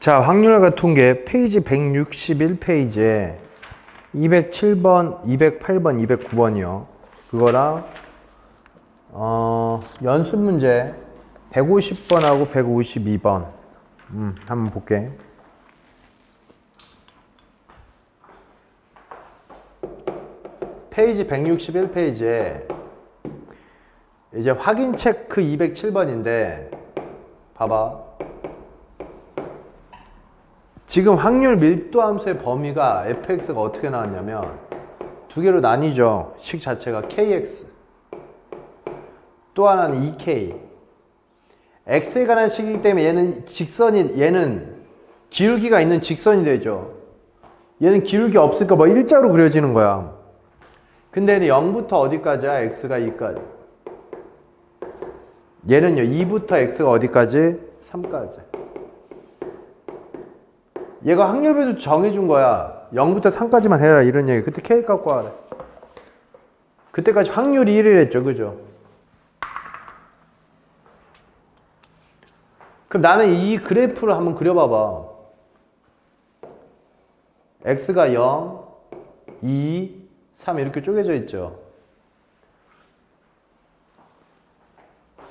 자, 확률과 통계 페이지 161페이지에 207번, 208번, 209번이요. 그거랑 어, 연습 문제 150번하고 152번. 음, 한번 볼게. 페이지 161페이지에 이제 확인 체크 207번인데 봐봐. 지금 확률 밀도 함수의 범위가 fx가 어떻게 나왔냐면 두 개로 나뉘죠. 식 자체가 kx. 또 하나는 2k. x에 관한 식이기 때문에 얘는 직선이 얘는 기울기가 있는 직선이 되죠. 얘는 기울기 없으니까 뭐 일자로 그려지는 거야. 근데 얘는 0부터 어디까지야? x가 2까지. 얘는요. 2부터 x가 어디까지? 3까지. 얘가 확률배도 정해준 거야. 0부터 3까지만 해라 이런 얘기. 그때 K 갖고 와라. 그때까지 확률이 1이랬죠. 그죠? 그럼 나는 이 그래프를 한번 그려봐봐. X가 0, 2, 3 이렇게 쪼개져 있죠.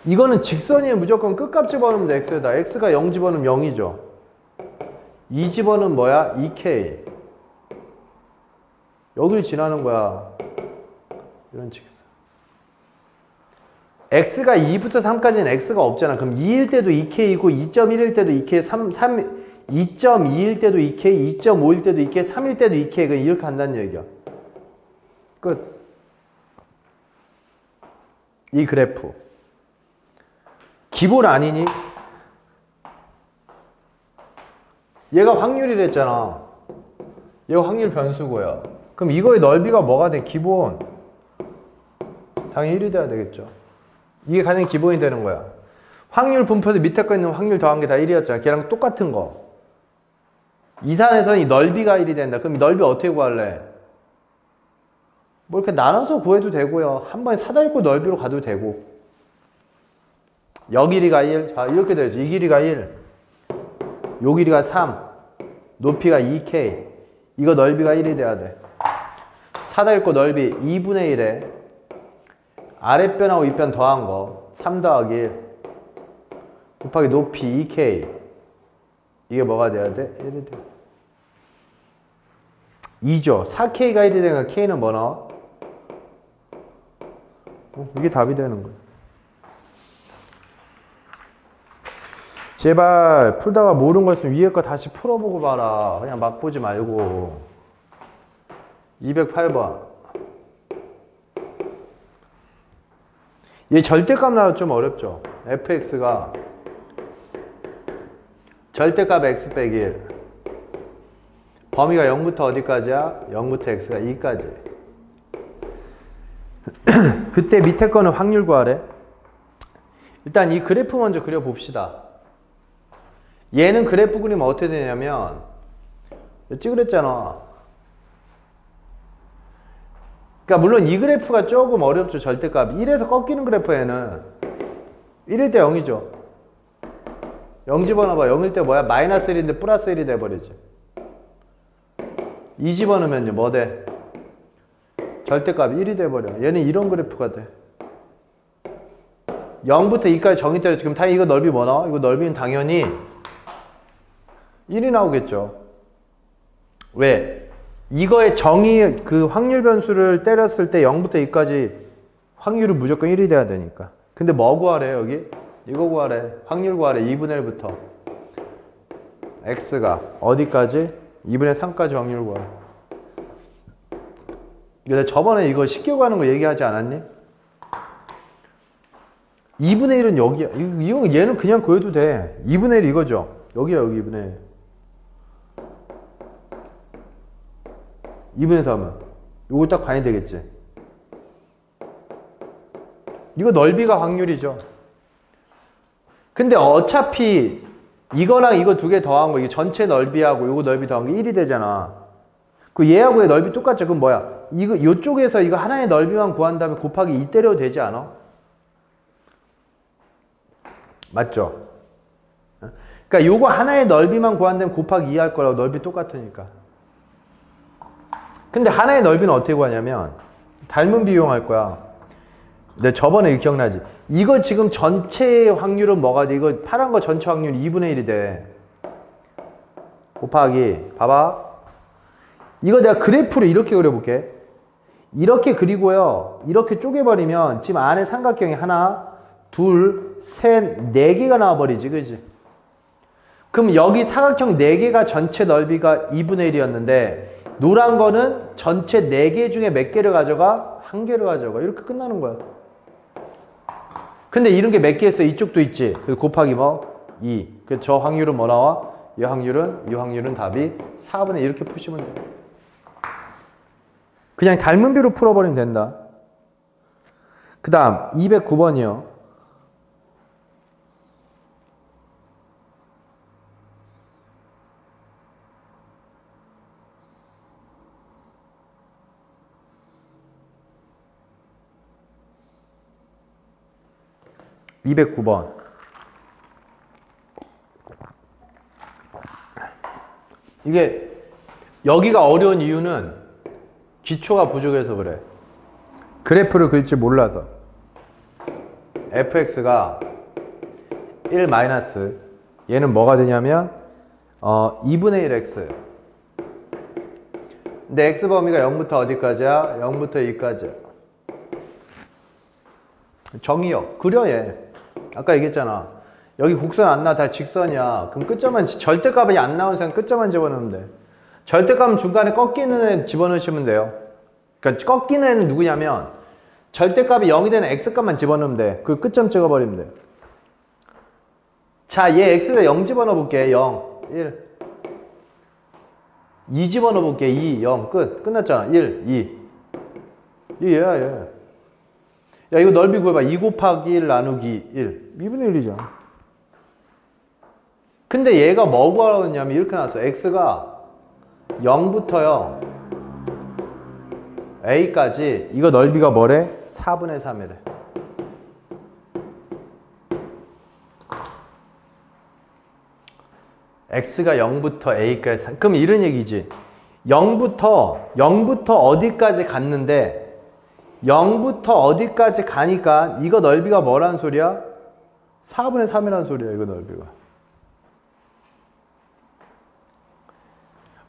이거는 직선이에요. 무조건 끝값 집어넣으면 돼. X에다. X가 0 집어넣으면 0이죠. 2 집어는 뭐야? 2K. 여길 지나는 거야. 이런 직선. x가 2부터 3까지는 x가 없잖아. 그럼 2일 때도 2k이고 2.1일 때도 2k, 3, 3, 2.2일 때도 2k, 2.5일 때도 2k, 3일 때도 2k. 그냥 이렇게 한다는 얘기야. 끝. 이 그래프. 기본 아니니? 얘가 확률이랬잖아. 얘가 확률 변수고요. 그럼 이거의 넓이가 뭐가 돼? 기본. 당연히 1이 돼야 되겠죠. 이게 가장 기본이 되는 거야. 확률 분포에서 밑에 거 있는 확률 더한 게 다 1이었잖아. 걔랑 똑같은 거. 이산에서는 이 넓이가 1이 된다. 그럼 이 넓이 어떻게 구할래? 뭐 이렇게 나눠서 구해도 되고요. 한 번에 사다리꼴 넓이로 가도 되고. 여 길이가 1. 자, 이렇게 되죠. 이 길이가 1. 요 길이가 3. 높이가 2K. 이거 넓이가 1이 돼야 돼. 사다리꼴 넓이 2분의 1에 아랫변하고 윗변 더한 거. 3 더하기 1. 곱하기 높이 2K. 이게 뭐가 돼야 돼? 1이 돼. 2죠. 4K가 1이 되니까 K는 뭐 나와? 어, 이게 답이 되는 거야. 제발 풀다가 모르는 거 있으면 위에 거 다시 풀어보고 봐라. 그냥 막 보지 말고. 208번. 얘 절대값 나와 좀 어렵죠. fx가 절대값 x 빼기 1. 범위가 0부터 어디까지야? 0부터 x가 2까지. 그때 밑에 거는 확률 구하래. 일단 이 그래프 먼저 그려봅시다. 얘는 그래프 그리면 어떻게 되냐면 찍으랬잖아. 그러니까 물론 이 그래프가 조금 어렵죠. 절대값. 1에서 꺾이는 그래프에는 1일 때 0이죠. 0 집어넣어봐. 0일 때 뭐야? 마이너스 1인데 플러스 1이 돼버리지. 2 집어넣으면요. 뭐 돼? 절대값 1이 돼버려. 얘는 이런 그래프가 돼. 0부터 2까지 정의 때려 지금 다 이거 넓이 뭐 나와? 이거 넓이는 당연히 1이 나오겠죠. 왜? 이거의 정의 그 확률 변수를 때렸을 때 0부터 2까지 확률은 무조건 1이 돼야 되니까. 근데 뭐 구하래 여기? 이거 구하래. 확률 구하래. 2분의 1부터. x가 어디까지? 2분의 3까지 확률 구하래. 근데 저번에 이거 쉽게 구하는 거 얘기하지 않았니? 2분의 1은 여기야. 이거 얘는 그냥 구해도 돼. 2분의 1 이거죠. 여기야 여기 2분의 1. 2분의 3은 이거 딱 반이 되겠지. 이거 넓이가 확률이죠. 근데 어차피 이거랑 이거 두 개 더한 거, 이게 전체 넓이하고 이거 넓이 더한 게 1이 되잖아. 그 얘하고의 넓이 똑같죠. 그럼 뭐야? 이거 이쪽에서 이거 하나의 넓이만 구한 다음에 곱하기 2 때려도 되지 않아? 맞죠? 그러니까 요거 하나의 넓이만 구한다면 곱하기 2 할 거라고 넓이 똑같으니까. 근데 하나의 넓이는 어떻게 구하냐면 닮은 비용할 거야. 근데 저번에 기억나지? 이거 지금 전체 확률은 뭐가 돼? 이거 파란 거 전체 확률 2분의 1이 돼. 곱하기 봐봐. 이거 내가 그래프로 이렇게 그려볼게. 이렇게 그리고요. 이렇게 쪼개버리면 지금 안에 삼각형이 하나, 둘, 셋, 네 개가 나와버리지, 그지? 그럼 여기 사각형 네 개가 전체 넓이가 2분의 1이었는데 노란 거는 전체 네개 중에 몇 개를 가져가? 한 개를 가져가. 이렇게 끝나는 거야. 근데 이런 게 몇 개 있어? 이쪽도 있지. 그 곱하기 뭐? 2. 그 저 확률은 뭐 나와? 이 확률은 이 확률은 답이 4분의 이렇게 푸시면 돼. 그냥 닮은 비로 풀어버리면 된다. 그 다음 209번이요. (209번) 이게 여기가 어려운 이유는 기초가 부족해서 그래. 그래프를 그릴지 몰라서. fx가 1 마이너스 얘는 뭐가 되냐면 어 2분의 1 x 근데 x 범위가 0부터 어디까지야? 0부터 2까지야. 정의역 그려 얘. 아까 얘기했잖아. 여기 곡선 안 나, 다 직선이야. 그럼 끝점만, 절대값이 안 나오는 사람 끝점만 집어넣으면 돼. 절대값은 중간에 꺾이는 애 집어넣으시면 돼요. 그러니까 꺾이는 애는 누구냐면, 절대값이 0이 되는 x값만 집어넣으면 돼. 그 끝점 찍어버리면 돼. 자, 얘 x에다 0 집어넣어 볼게. 0, 1. 2 집어넣어 볼게. 2, 0. 끝. 끝났잖아. 1, 2. 이 얘야, 얘. 야, 이거 넓이 구해봐. 2 곱하기 1 나누기 1. 2분의 1이잖아. 근데 얘가 뭐 구하라고 했냐면 이렇게 나왔어. x가 0부터요. a까지 이거 넓이가 뭐래? 4분의 3이래. x가 0부터 a까지 사- 그럼 이런 얘기지. 0부터 0부터 어디까지 갔는데 0부터 어디까지 가니까 이거 넓이가 뭐라는 소리야? 4분의 3이라는 소리야, 이거 넓이가.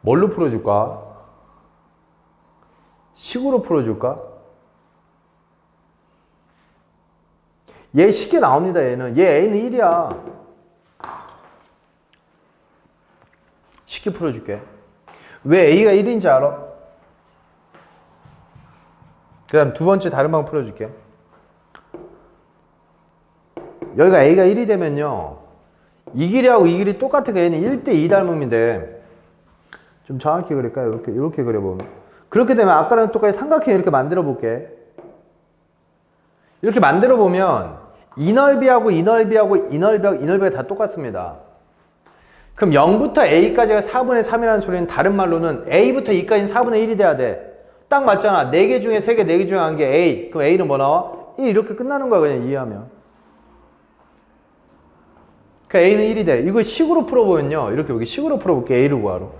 뭘로 풀어줄까? 식으로 풀어줄까? 얘 쉽게 나옵니다, 얘는. 얘 A는 1이야. 쉽게 풀어줄게. 왜 A가 1인지 알아? 그 다음 두 번째 다른 방법 풀어줄게. 여기가 A가 1이 되면요. 이 길이하고 이 길이 똑같으니까 얘는 1대2 닮음인데 좀 정확히 그릴까요? 이렇게, 이렇게 그려보면. 그렇게 되면 아까랑 똑같이 삼각형 이렇게 만들어 볼게. 이렇게 만들어 보면 이 넓이하고 이 넓이하고 이 넓이하고 이 넓이가 다 똑같습니다. 그럼 0부터 A까지가 4분의 3이라는 소리는 다른 말로는 A부터 2까지는 4분의 1이 돼야 돼. 딱 맞잖아. 4개 중에 3개, 4개 중에 한 개 A. 그럼 A는 뭐 나와? 1 이렇게 끝나는 거야. 그냥 이해하면. 그 A는 1이 돼. 이거 식으로 풀어보면요. 이렇게 여기 식으로 풀어볼게. A를 구하러.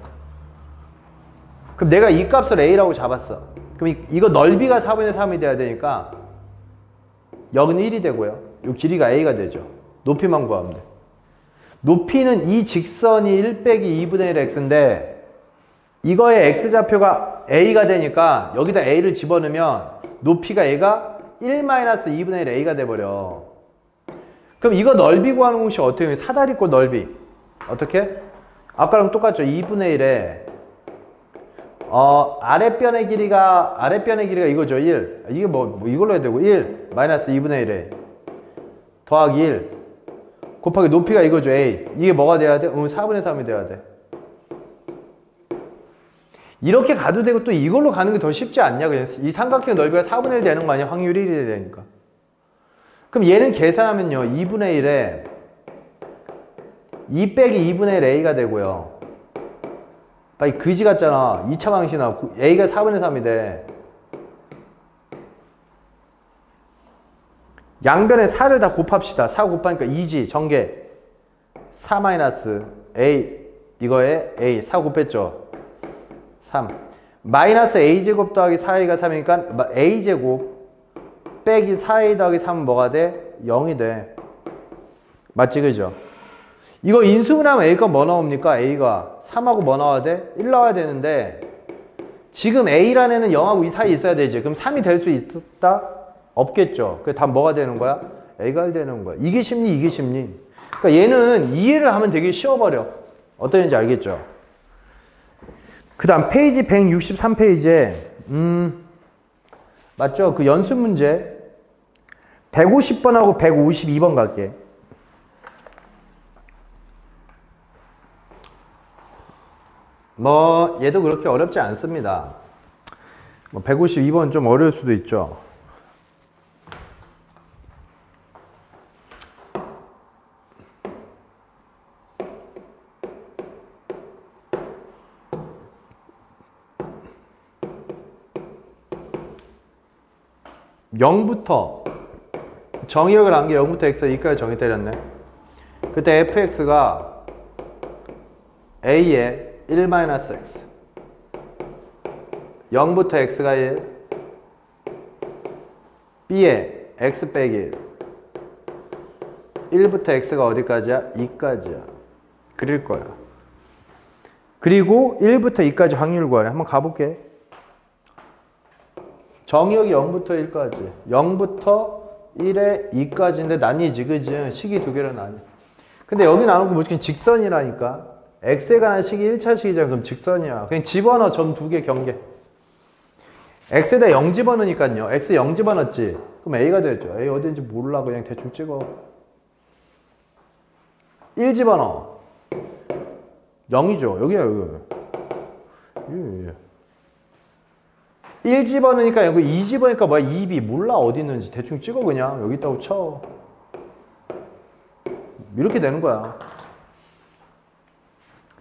그럼 내가 이 값을 A라고 잡았어. 그럼 이, 이거 넓이가 4분의 3이 돼야 되니까 여기는 1이 되고요. 이 길이가 A가 되죠. 높이만 구하면 돼. 높이는 이 직선이 1 빼기 2분의 1 x인데 이거의 x좌표가 a가 되니까 여기다 a를 집어넣으면 높이가 얘가 1 마이너스 2분의 1 a가 돼버려. 그럼 이거 넓이 구하는 것이 어떻게 해요? 사다리꼴 넓이. 어떻게? 아까랑 똑같죠? 2분의 1에 어, 아랫변의 길이가 아랫변의 길이가 이거죠. 1. 이게 뭐, 뭐 이걸로 해야 되고 1 마이너스 2분의 1에 더하기 1 곱하기 높이가 이거죠. A. 이게 뭐가 돼야 돼? 음, 4분의 3이 돼야 돼. 이렇게 가도 되고 또 이걸로 가는 게 더 쉽지 않냐? 그냥 이 삼각형 넓이가 4분의 1 되는 거 아니야? 확률 1이 되니까. 그럼 얘는 계산하면요. 2분의 1에 2 빼기 2분의 1 A가 되고요. 이 그지 같잖아. 2차 방식이나 A가 4분의 3이 돼. 양변에 4를 다 곱합시다. 4 곱하니까 2지, 전개. 4 마이너스 A 이거에 A 4 곱했죠 3 마이너스 A제곱 더하기 4A가 3이니까 A제곱 빼기 4A 더하기 3은 뭐가 돼? 0이 돼 맞지 그죠? 이거 인수분하면 A가 뭐 나옵니까? A가 3하고 뭐 나와야 돼? 1 나와야 되는데 지금 A라는 애는 0하고 이 사이에 있어야 되지 그럼 3이 될 수 있다? 없겠죠 그답 뭐가 되는 거야? A가 되는 거야 이게 심리 이게 심리 그러니까 얘는 이해를 하면 되게 쉬워버려 어떤 얘기인지 알겠죠? 그 다음 페이지 163페이지에 음 맞죠? 그 연습 문제 150번하고 152번 갈게 뭐 얘도 그렇게 어렵지 않습니다. 뭐 152번 좀 어려울 수도 있죠. 영부터 정의역을 한게 0부터 x 2까지 정의 때렸네. 그때 fx가 a에 1-x 0부터 x가 1 b에 x 빼기 1 1부터 x가 어디까지야? 2까지야. 그릴 거야. 그리고 1부터 2까지 확률 구하래. 한번 가볼게 정의역이 0부터 1까지 0부터 1에 2까지인데 나뉘지 그지? 식이 두 개로 나뉘어 근데 여기 나오는 거 무조건 직선이라니까 x에 관한 식이 1차 식이잖아. 그럼 직선이야. 그냥 집어넣어. 점 두 개 경계. x에다 0 집어넣으니까요. x 0 집어넣었지. 그럼 a가 되죠. a 어딘지 몰라. 그냥 대충 찍어. 1 집어넣어. 0이죠. 여기야, 여기. 예, 예. 1 집어넣으니까 여기 2 집어넣으니까 뭐야? 2b. 몰라. 어디 있는지. 대충 찍어, 그냥. 여기 있다고 쳐. 이렇게 되는 거야.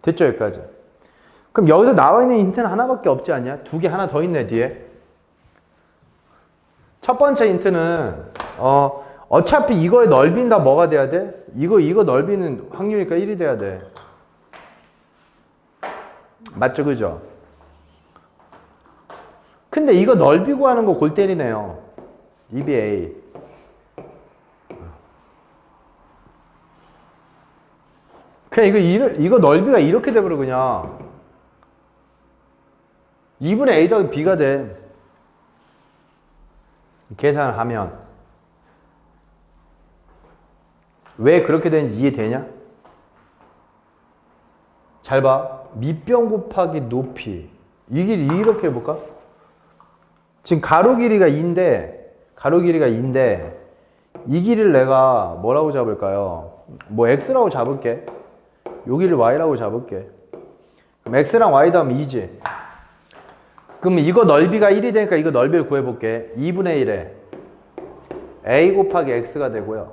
됐죠 여기까지 그럼 여기서 나와 있는 힌트는 하나밖에 없지 않냐 두 개 하나 더 있네 뒤에 첫 번째 힌트는 어 어차피 이거의 넓이는 다 뭐가 돼야 돼 이거 이거 넓이는 확률이니까 1이 돼야 돼 맞죠 그죠 근데 이거 넓이 구하는 거 골 때리네요 EBA 그냥 이거 이거 넓이가 이렇게 돼버려 그냥 2분의 a 더하기 b가 돼 계산을 하면 왜 그렇게 되는지 이해되냐? 잘 봐. 밑변 곱하기 높이. 이 길이 이렇게 해볼까? 지금 가로 길이가 2인데, 가로 길이가 2인데, 이 길이를 내가 뭐라고 잡을까요? 뭐 x라고 잡을게. 여기를 y라고 잡을게. 그럼 x랑 y 다음 2지. 그럼 이거 넓이가 1이 되니까 이거 넓이를 구해볼게. 2분의 1에 a 곱하기 x가 되고요.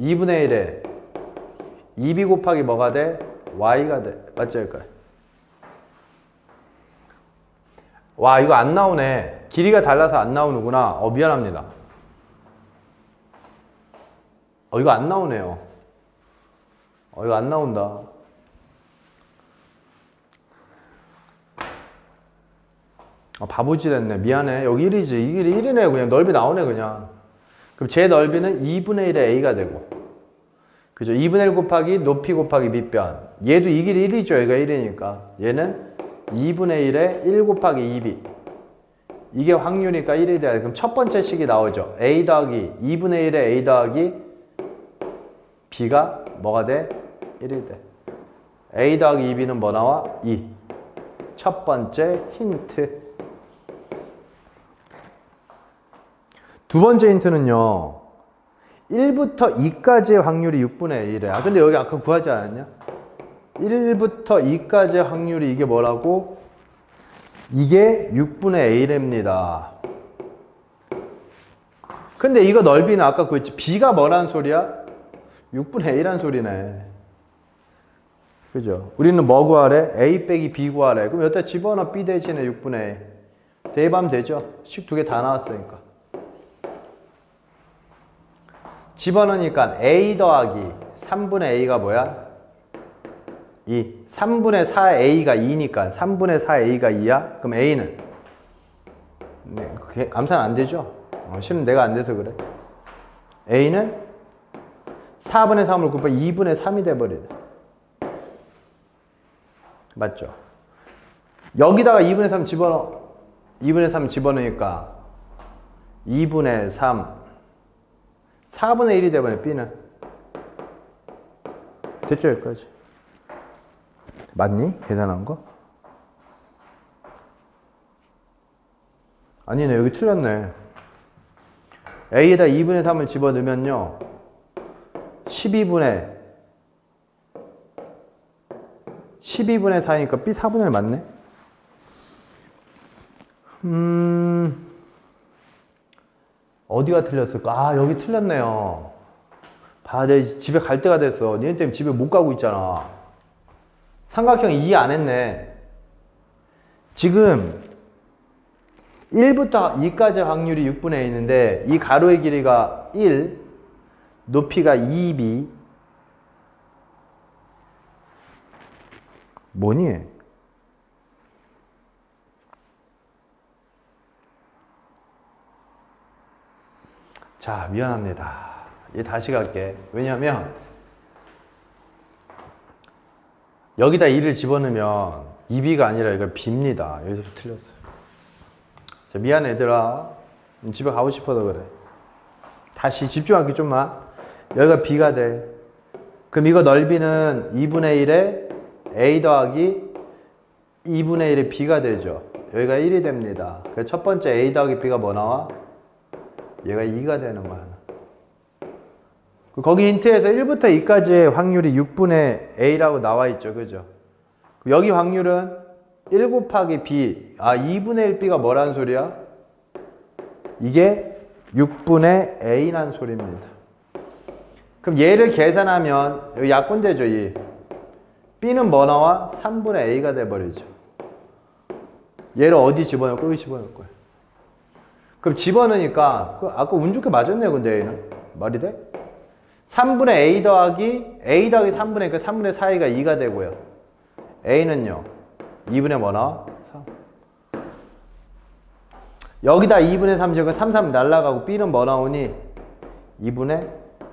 2분의 1에 2b 곱하기 뭐가 돼? y가 돼. 맞죠? 여기까지. 와 이거 안 나오네. 길이가 달라서 안 나오는구나. 어 미안합니다. 어 이거 안 나오네요. 어, 이거 안 나온다. 아, 바보짓 했네. 미안해. 여기 1이지. 이 길이 1이네. 그냥 넓이 나오네, 그냥. 그럼 제 넓이는 2분의 1의 A가 되고. 그죠? 2분의 1 곱하기 높이 곱하기 밑변. 얘도 이 길이 1이죠. 얘가 1이니까. 얘는 2분의 1에 1 곱하기 2B. 이게 확률이니까 1이 돼야 돼. 그럼 첫 번째 식이 나오죠. A 더하기 2분의 1에 A 더하기 B가 뭐가 돼? 1이 돼. A 더하기 2B는 뭐 나와? 2. 첫 번째 힌트. 두 번째 힌트는요. 1부터 2까지의 확률이 6분의 1이야. 근데 여기 아까 구하지 않았냐? 1부터 2까지의 확률이 이게 뭐라고? 이게 6분의 1입니다. 근데 이거 넓이는 아까 그랬지. B가 뭐라는 소리야? 6분의 A란 소리네. 그죠? 우리는 뭐 구하래? A 빼기 B 구하래. 그럼 여기다 집어넣어 B 대신에 6분의 A. 대입하면 되죠? 식 두 개 다 나왔으니까. 집어넣으니까 A 더하기 3분의 a가 뭐야? 2. 3분의 4a가 2니까 3분의 4a가 2야? 그럼 a는? 네, 암산 안 되죠? 어, 실은 내가 안 돼서 그래. a는 4분의 3을 곱해 2분의 3이 돼버리네. 맞죠? 여기다가 2분의 3 집어넣어. 2분의 3 집어넣으니까 2분의 3 4분의 1이 돼버려 B는 됐죠 여기까지 맞니? 계산한 거? 아니네 여기 틀렸네 A에다 2분의 3을 집어넣으면요 12분의 12분의 4니까 B 4분의 1 맞네 음 어디가 틀렸을까? 아, 여기 틀렸네요. 봐, 내 집에 갈 때가 됐어. 니네 때문에 집에 못 가고 있잖아. 삼각형 이해 안 했네. 지금 1부터 2까지 확률이 6분의 1인데 이 가로의 길이가 1, 높이가 2b. 뭐니? 자, 미안합니다. 얘 다시 갈게. 왜냐면 여기다 2를 집어넣으면 2b가 아니라 이거 b입니다. 여기서 틀렸어요. 자, 미안 얘들아. 집에 가고 싶어서 그래. 다시 집중할게 좀만. 여기가 b가 돼. 그럼 이거 넓이는 2분의 1에 a 더하기 2분의 1의 b가 되죠. 여기가 1이 됩니다. 그래서 첫 번째 a 더하기 b가 뭐 나와? 얘가 2가 되는 거야. 거기 힌트에서 1부터 2까지의 확률이 6분의 a라고 나와 있죠. 그죠? 여기 확률은 1 곱하기 b. 아, 2분의 1b가 뭐라는 소리야? 이게 6분의 a란 소리입니다. 그럼 얘를 계산하면 여기 약분되죠, 이. b는 뭐 나와? 3분의 a가 돼버리죠. 얘를 어디 집어넣을 거야? 여기 집어넣을 거야. 그럼 집어넣으니까 그 아까 운 좋게 맞았네요 근데 A는 말이 돼? 3분의 A 더하기 A 더하기 3분의 그 3분의 4A가 2가 되고요 A는요 2분의 뭐 나와? 3 여기다 2분의 3 제곱 3, 3 날라가고 B는 뭐 나오니? 2분의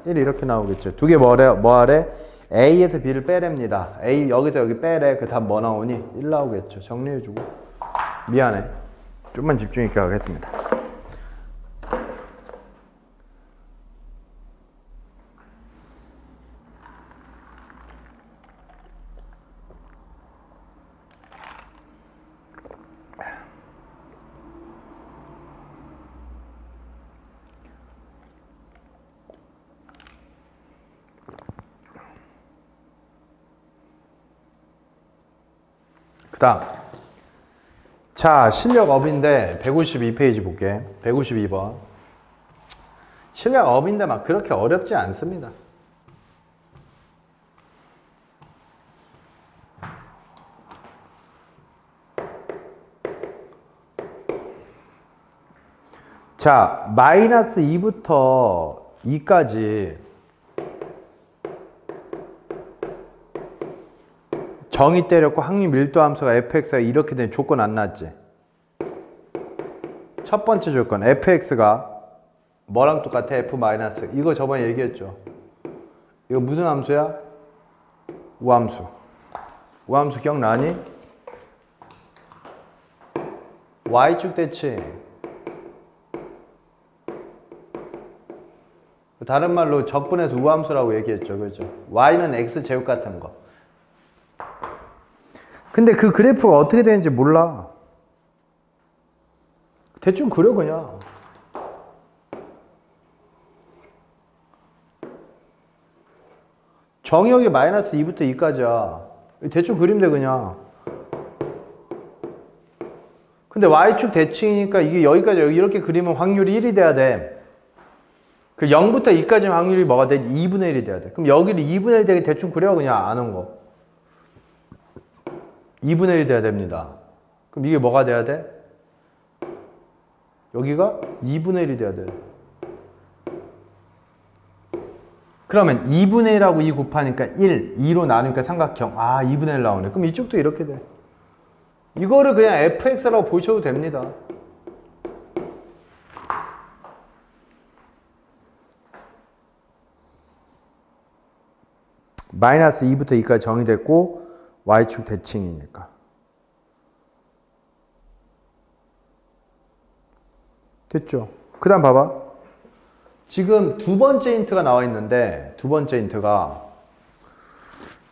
1 이렇게 나오겠죠 두 개 뭐래? 뭐 하래? A에서 B를 빼랍니다 A 여기서 여기 빼래 그답뭐 나오니? 1 나오겠죠 정리해주고 미안해 좀만 집중 있게 하겠습니다 그 다음 자 실력 업인데 152페이지 볼게. 152번. 실력 업인데 막 그렇게 어렵지 않습니다. 자 마이너스 2부터 2까지 정의 때렸고 확률 밀도 함수가 fx가 이렇게 된 조건 안 났지? 첫 번째 조건 fx가 뭐랑 똑같아? f 마이너스 이거 저번에 얘기했죠. 이거 무슨 함수야? 우함수. 우함수 기억나니? y축 대칭. 다른 말로 적분해서 우함수라고 얘기했죠. 그죠? y는 x 제곱 같은 거. 근데 그 그래프가 어떻게 되는지 몰라. 대충 그려 그냥. 정의역이 마이너스 2부터 2까지야. 대충 그리면 돼 그냥. 근데 y축 대칭이니까 이게 여기까지 여기 이렇게 그리면 확률이 1이 돼야 돼. 그 0부터 2까지 확률이 뭐가 돼? 2분의 1이 돼야 돼. 그럼 여기를 2분의 1 되게 대충 그려 그냥 아는 거. 2분의 1 돼야 됩니다. 그럼 이게 뭐가 돼야 돼? 여기가 2분의 1이 돼야 돼. 그러면 2분의 1하고 2 곱하니까 1, 2로 나누니까 삼각형. 아, 2분의 1 나오네. 그럼 이쪽도 이렇게 돼. 이거를 그냥 fx라고 보셔도 됩니다. 마이너스 2부터 2까지 정의됐고 y축 대칭이니까. 됐죠? 그 다음 봐봐. 지금 두 번째 힌트가 나와 있는데 두 번째 힌트가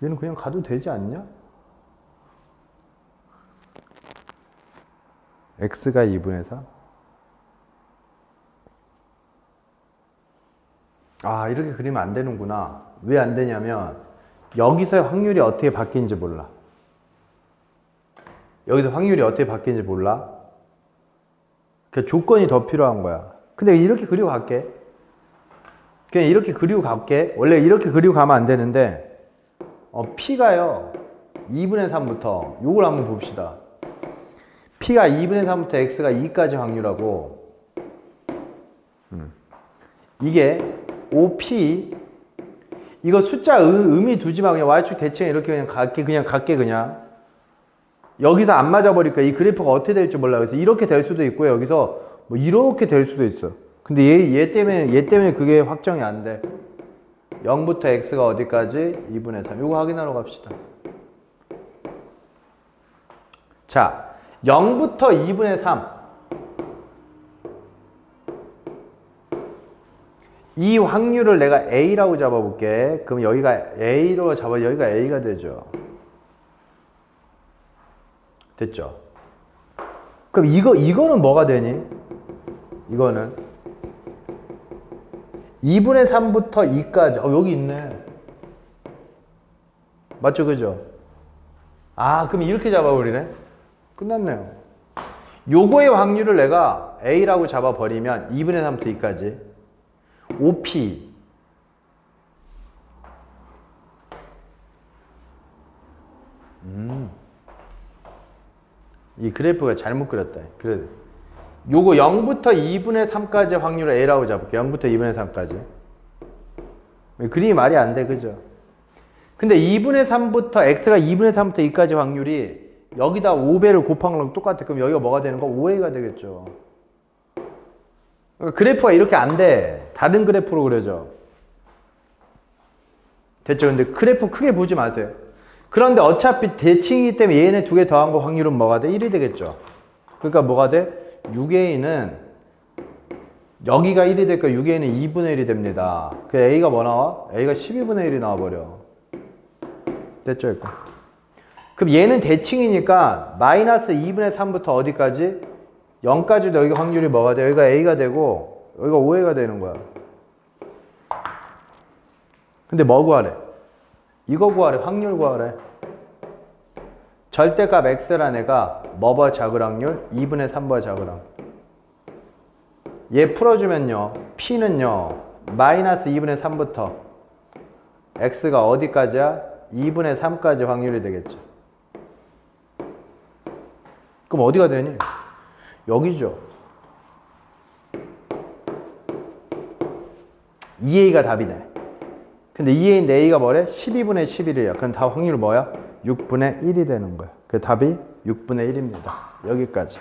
얘는 그냥 가도 되지 않냐? x가 2분의 4? 아 이렇게 그리면 안 되는구나 왜 안 되냐면 여기서의 확률이 어떻게 바뀌는지 몰라. 여기서 확률이 어떻게 바뀌는지 몰라. 그 조건이 더 필요한 거야. 근데 이렇게 그리고 갈게. 그냥 이렇게 그리고 갈게. 원래 이렇게 그리고 가면 안 되는데 어, P가요. 2분의 3부터 요걸 한번 봅시다. P가 2분의 3부터 X가 2까지 확률하고 음. 이게 OP 이거 숫자 의, 의미 두지 마 그냥 Y축 대칭 이렇게 그냥 갈게 그냥 갈게 그냥. 여기서 안 맞아 버리니까? 이 그래프가 어떻게 될지 몰라 그래서 이렇게 될 수도 있고 여기서 뭐 이렇게 될 수도 있어. 근데 얘, 얘 때문에 얘 때문에 그게 확정이 안 돼. 0부터 x가 어디까지? 2분의 3 이거 확인하러 갑시다. 자 0부터 2분의 3 이 확률을 내가 A라고 잡아볼게. 그럼 여기가 A로 잡아, 여기가 A가 되죠. 됐죠? 그럼 이거, 이거는 뭐가 되니? 이거는 2분의 3부터 2까지. 어, 여기 있네. 맞죠? 그죠? 아, 그럼 이렇게 잡아버리네? 끝났네요. 요거의 확률을 내가 A라고 잡아버리면 2분의 3부터 2까지. OP 음. 이 그래프가 잘못 그렸다. 그래. 요거 0부터 2분의 3까지 확률을 A라고 잡을게. 0부터 2분의 3까지. 그림이 말이 안 돼. 그죠? 근데 2분의 3부터 X가 2분의 3부터 2까지 확률이 여기다 5배를 곱한 거랑 똑같아. 그럼 여기가 뭐가 되는 거? 5A가 되겠죠. 그래프가 이렇게 안 돼. 다른 그래프로 그려져. 됐죠? 근데 그래프 크게 보지 마세요. 그런데 어차피 대칭이기 때문에 얘네 두 개 더한 거 확률은 뭐가 돼? 1이 되겠죠. 그러니까 뭐가 돼? 6A는 여기가 1이 될까 6A는 2분의 1이 됩니다. 그 A가 뭐 나와? A가 12분의 1이 나와버려. 됐죠? 그럼 얘는 대칭이니까 마이너스 2분의 3부터 어디까지? 0까지도 여기 확률이 뭐가 돼? 여기가 A가 되고 여기가 5A가 되는 거야. 근데 뭐 구하래? 이거 구하래. 확률 구하래. 절대값 X란 애가 뭐봐 작을 확률? 2분의 3봐 작을 확률. 얘 풀어주면요. P는요. 마이너스 2분의 3부터 X가 어디까지야? 2분의 3까지 확률이 되겠죠. 그럼 어디가 되니? 여기죠. 2A가 답이네. 근데 2A인데 A가 뭐래? 12분의 11이야. 그럼 다 확률 뭐야? 6분의 1이 되는 거야. 그 답이 6분의 1입니다. 여기까지.